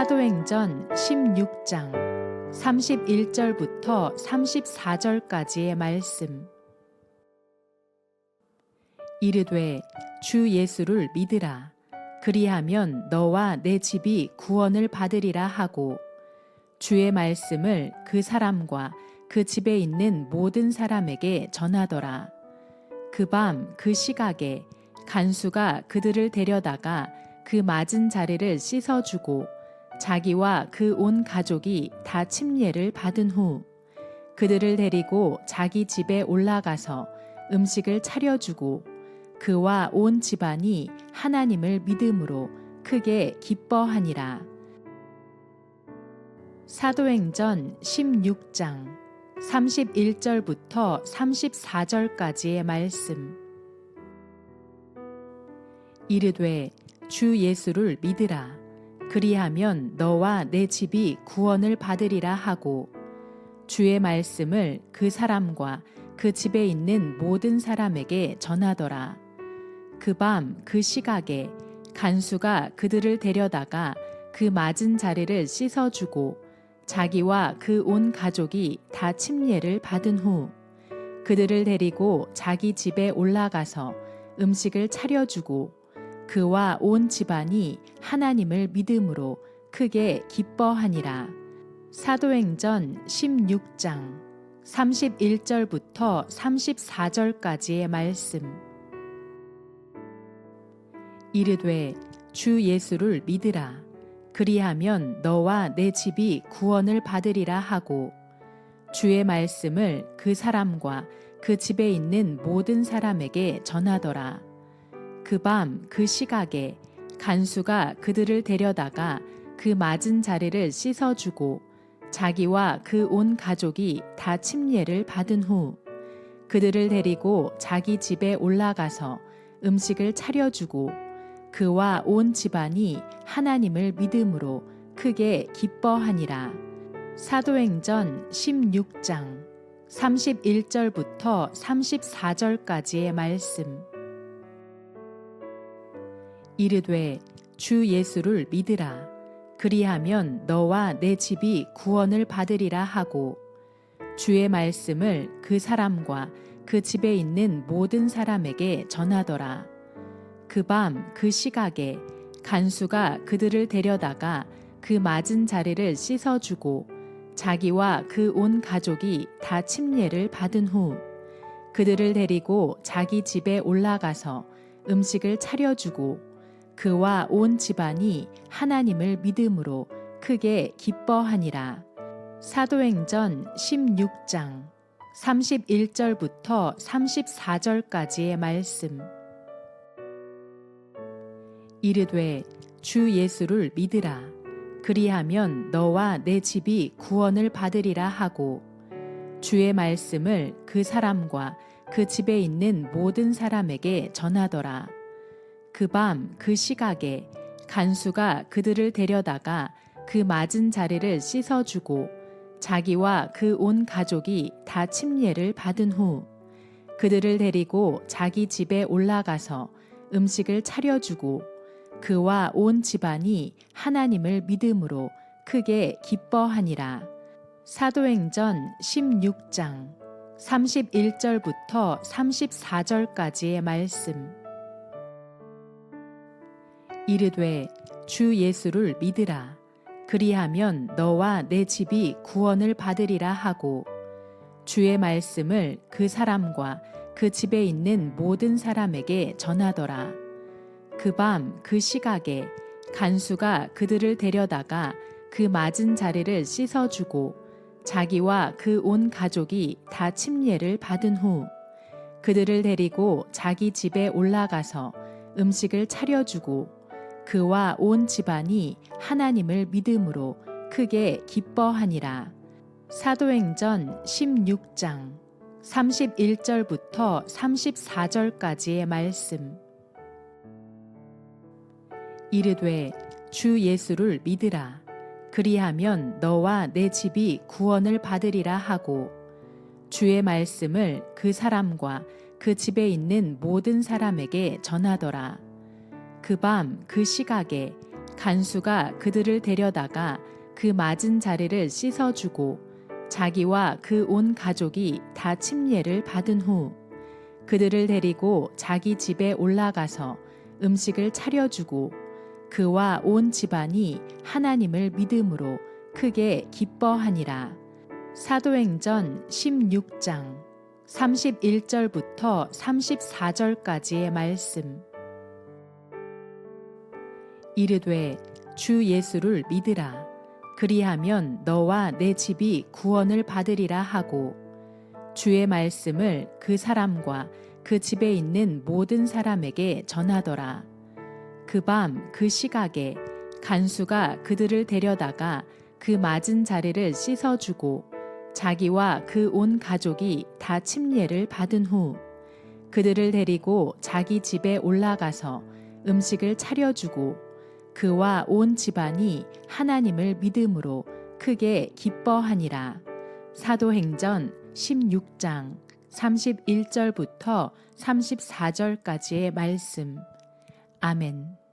사도행전 16장 31절부터 34절까지의 말씀. 이르되 주 예수를 믿으라. 그리하면 너와 내 집이 구원을 받으리라 하고 주의 말씀을 그 사람과 그 집에 있는 모든 사람에게 전하더라. 그 밤 그 시각에 간수가 그들을 데려다가 그 맞은 자리를 씻어주고 자기와 그 온 가족이 다 침례를 받은 후 그들을 데리고 자기 집에 올라가서 음식을 차려주고 그와 온 집안이 하나님을 믿음으로 크게 기뻐하니라. 사도행전 16장 31절부터 34절까지의 말씀. 이르되 주 예수를 믿으라. 그리하면 너와 내 집이 구원을 받으리라 하고 주의 말씀을 그 사람과 그 집에 있는 모든 사람에게 전하더라. 그 밤 그 시각에 간수가 그들을 데려다가 그 맞은 자리를 씻어주고 자기와 그 온 가족이 다 침례를 받은 후 그들을 데리고 자기 집에 올라가서 음식을 차려주고 그와 온 집안이 하나님을 믿음으로 크게 기뻐하니라. 사도행전 16장 31절부터 34절까지의 말씀. 이르되 주 예수를 믿으라. 그리하면 너와 내 집이 구원을 받으리라 하고 주의 말씀을 그 사람과 그 집에 있는 모든 사람에게 전하더라. 그 밤 그 시각에 간수가 그들을 데려다가 그 맞은 자리를 씻어주고 자기와 그 온 가족이 다 침례를 받은 후 그들을 데리고 자기 집에 올라가서 음식을 차려주고 그와 온 집안이 하나님을 믿음으로 크게 기뻐하니라. 사도행전 16장 31절부터 34절까지의 말씀. 이르되 주 예수를 믿으라. 그리하면 너와 내 집이 구원을 받으리라 하고 주의 말씀을 그 사람과 그 집에 있는 모든 사람에게 전하더라. 그 밤 그 시각에 간수가 그들을 데려다가 그 맞은 자리를 씻어 주고 자기와 그 온 가족이 다 침례를 받은 후 그들을 데리고 자기 집에 올라가서 음식을 차려주고 그와 온 집안이 하나님을 믿음으로 크게 기뻐하니라. 사도행전 16장 31절부터 34절까지의 말씀. 이르되 주 예수를 믿으라. 그리하면 너와 내 집이 구원을 받으리라 하고 주의 말씀을 그 사람과 그 집에 있는 모든 사람에게 전하더라. 그 밤 그 시각에 간수가 그들을 데려다가 그 맞은 자리를 씻어주고 자기와 그 온 가족이 다 침례를 받은 후 그들을 데리고 자기 집에 올라가서 음식을 차려주고 그와 온 집안이 하나님을 믿음으로 크게 기뻐하니라. 사도행전 16장 31절부터 34절까지의 말씀. 이르되 주 예수를 믿으라. 그리하면 너와 내 집이 구원을 받으리라 하고 주의 말씀을 그 사람과 그 집에 있는 모든 사람에게 전하더라. 그밤그 시각에 간수가 그들을 데려다가 그 맞은 자리를 씻어주고 자기와 그 온 가족이 다 침례를 받은 후 그들을 데리고 자기 집에 올라가서 음식을 차려주고 그와 온 집안이 하나님을 믿음으로 크게 기뻐하니라. 사도행전 16장 31절부터 34절까지의 말씀. 이르되 주 예수를 믿으라. 그리하면 너와 내 집이 구원을 받으리라 하고 주의 말씀을 그 사람과 그 집에 있는 모든 사람에게 전하더라. 그 밤 그 시각에 간수가 그들을 데려다가 그 맞은 자리를 씻어주고 자기와 그 온 가족이 다 침례를 받은 후 그들을 데리고 자기 집에 올라가서 음식을 차려주고 그와 온 집안이 하나님을 믿음으로 크게 기뻐하니라. 사도행전 16장 31절부터 34절까지의 말씀. 이르되 주 예수를 믿으라. 그리하면 너와 내 집이 구원을 받으리라 하고 주의 말씀을 그 사람과 그 집에 있는 모든 사람에게 전하더라. 그밤그 시각에 간수가 그들을 데려다가 그 맞은 자리를 씻어주고 자기와 그 온 가족이 다 침례를 받은 후 그들을 데리고 자기 집에 올라가서 음식을 차려주고 그와 온 집안이 하나님을 믿음으로 크게 기뻐하니라. 사도행전 16장 31절부터 34절까지의 말씀. 아멘.